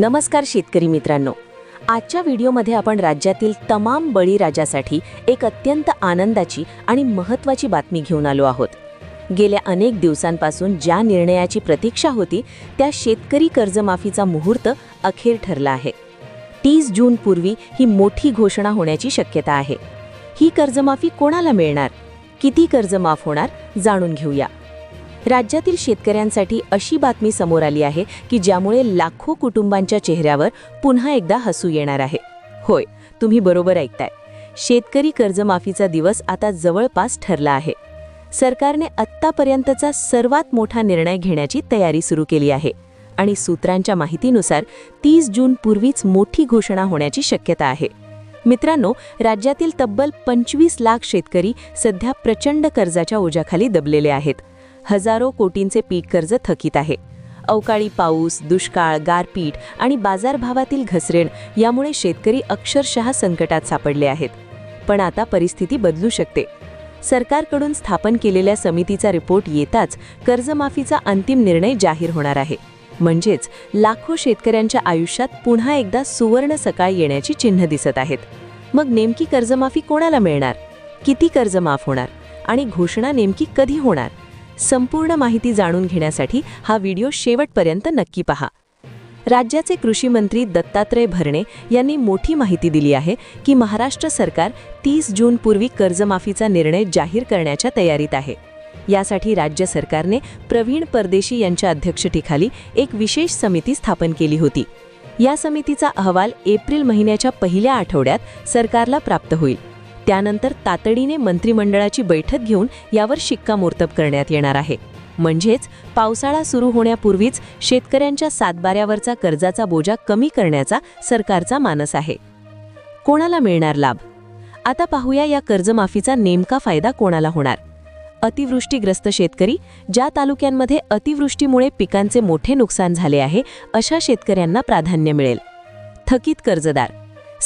नमस्कार शेतकरी मित्रांनो. आजच्या व्हिडिओमध्ये आपण राज्यातील तमाम बळीराजासाठी एक अत्यंत आनंदाची आणि महत्त्वाची बातमी घेऊन आलो आहोत. गेल्या अनेक दिवसांपासून ज्या निर्णयाची प्रतीक्षा होती त्या शेतकरी कर्जमाफीचा मुहूर्त अखेर ठरला आहे. तीस जूनपूर्वी ही मोठी घोषणा होण्याची शक्यता आहे. ही कर्जमाफी कोणाला मिळणार? किती कर्ज माफ होणार? जाणून घेऊया. राज्यातील शेतकऱ्यांसाठी अशी बातमी समोर आली आहे की ज्यामुळे लाखो कुटुंबांच्या चेहऱ्यावर पुन्हा एकदा हसू येणार आहे. होय तुम्ही बरोबर ऐकताय. शेतकरी कर्जमाफीचा दिवस आता जवळपास ठरला आहे. सरकारने आत्तापर्यंतचा सर्वात मोठा निर्णय घेण्याची तयारी सुरू केली आहे आणि सूत्रांच्या माहितीनुसार तीस जूनपूर्वीच मोठी घोषणा होण्याची शक्यता आहे. मित्रांनो राज्यातील तब्बल पंचवीस लाख शेतकरी सध्या प्रचंड कर्जाच्या ओझ्याखाली दबलेले आहेत. हजारो कोटींचे पीक कर्ज थकीत आहे. अवकाळी पाऊस दुष्काळ गारपीट आणि बाजारभावातील घसरेण यामुळे शेतकरी अक्षरशः संकटात सापडले आहेत. पण आता परिस्थिती बदलू शकते. सरकारकडून स्थापन केलेल्या समितीचा रिपोर्ट येताच कर्जमाफीचा अंतिम निर्णय जाहीर होणार आहे. म्हणजेच लाखो शेतकऱ्यांच्या आयुष्यात पुन्हा एकदा सुवर्ण सकाळ येण्याची चिन्ह दिसत आहेत. मग नेमकी कर्जमाफी कोणाला मिळणार? किती कर्ज माफ होणार? आणि घोषणा नेमकी कधी होणार? संपूर्ण माहिती जाणून घेण्यासाठी हा व्हिडिओ शेवटपर्यंत नक्की पहा. राज्याचे कृषी मंत्री दत्तात्रय भरणे यांनी मोठी माहिती दिली आहे की महाराष्ट्र सरकार तीस जूनपूर्वी कर्जमाफीचा निर्णय जाहीर करण्याच्या तयारीत आहे. यासाठी राज्य सरकारने प्रवीण परदेशी यांच्या अध्यक्षतेखाली एक विशेष समिती स्थापन केली होती. या समितीचा अहवाल एप्रिल महिन्याच्या पहिल्या आठवड्यात सरकारला प्राप्त होईल. त्यानंतर तातडीने मंत्रिमंडळाची बैठक घेऊन यावर शिक्कामोर्तब करण्यात येणार आहे. म्हणजेच पावसाळा सुरू होण्यापूर्वीच शेतकऱ्यांच्या सातबाऱ्यावरचा कर्जाचा बोजा कमी करण्याचा सरकारचा मानस आहे. कोणाला मिळणार लाभ? आता पाहूया या कर्जमाफीचा नेमका फायदा कोणाला होणार? अतिवृष्टीग्रस्त शेतकरी ज्या तालुक्यांमध्ये अतिवृष्टीमुळे पिकांचे मोठे नुकसान झाले आहे अशा शेतकऱ्यांना प्राधान्य मिळेल. थकीत कर्जदार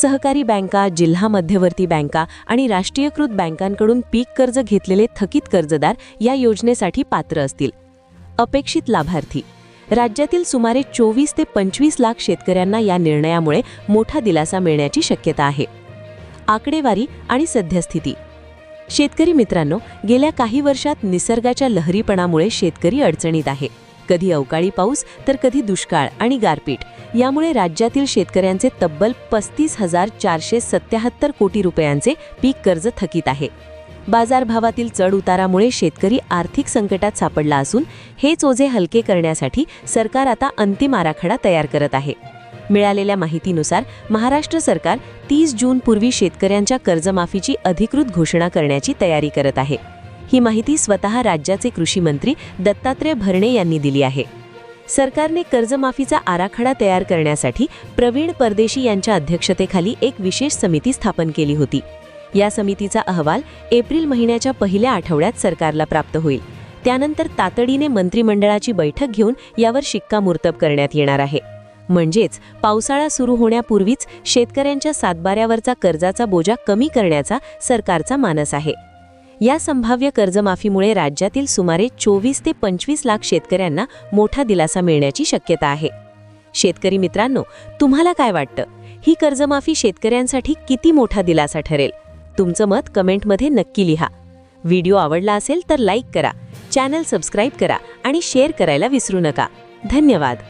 सहकारी बँका जिल्हा मध्यवर्ती बँका आणि राष्ट्रीयकृत बँकांकडून पीक कर्ज घेतलेले थकीत कर्जदार या योजनेसाठी पात्र असतील. अपेक्षित लाभार्थी. राज्यातील सुमारे चोवीस ते पंचवीस लाख शेतकऱ्यांना या निर्णयामुळे मोठा दिलासा मिळण्याची शक्यता आहे. आकडेवारी आणि सद्यस्थिती. शेतकरी मित्रांनो गेल्या काही वर्षात निसर्गाच्या लहरीपणामुळे शेतकरी अडचणीत आहे. कधी अवकाळी पाऊस तर कधी दुष्काळ आणि गारपीट. यामुळे राज्यातील शेतकऱ्यांचे तब्बल पस्तीस हजार चारशे सत्याहत्तर कोटी रुपयांचे पीक कर्ज थकीत आहे. बाजारभावातील चढ उतारामुळे शेतकरी आर्थिक संकटात सापडला असून हेच ओझे हलके करण्यासाठी सरकार आता अंतिम आराखडा तयार करत आहे. मिळालेल्या माहितीनुसार महाराष्ट्र सरकार तीस जूनपूर्वी शेतकऱ्यांच्या कर्जमाफीची अधिकृत घोषणा करण्याची तयारी करत आहे. ही माहिती स्वतः राज्याचे कृषी मंत्री दत्तात्रय भरणे यांनी दिली आहे. सरकारने कर्जमाफीचा आराखडा तयार करण्यासाठी प्रवीण परदेशी यांच्या अध्यक्षतेखाली एक विशेष समिती स्थापन केली होती. या समितीचा अहवाल एप्रिल महिन्याच्या पहिल्या आठवड्यात सरकारला प्राप्त होईल. त्यानंतर तातडीने मंत्रिमंडळाची बैठक घेऊन यावर शिक्कामोर्तब करण्यात येणार आहे. म्हणजेच पावसाळा सुरू होण्यापूर्वीच शेतकऱ्यांच्या सातबाऱ्यावरचा कर्जाचा बोजा कमी करण्याचा सरकारचा मानस आहे. या संभाव्य कर्जमाफीमुळे राज्यातील सुमारे चोवीस ते पंचवीस लाख शेतकऱ्यांना मोठा दिलासा मिळण्याची शक्यता आहे. शेतकरी मित्रांनो तुम्हाला काय वाटतं? ही कर्जमाफी शेतकऱ्यांसाठी किती मोठा दिलासा ठरेल? तुमचं मत कमेंटमध्ये नक्की लिहा. व्हिडिओ आवडला असेल तर लाईक करा चॅनल सबस्क्राईब करा आणि शेअर करायला विसरू नका. धन्यवाद.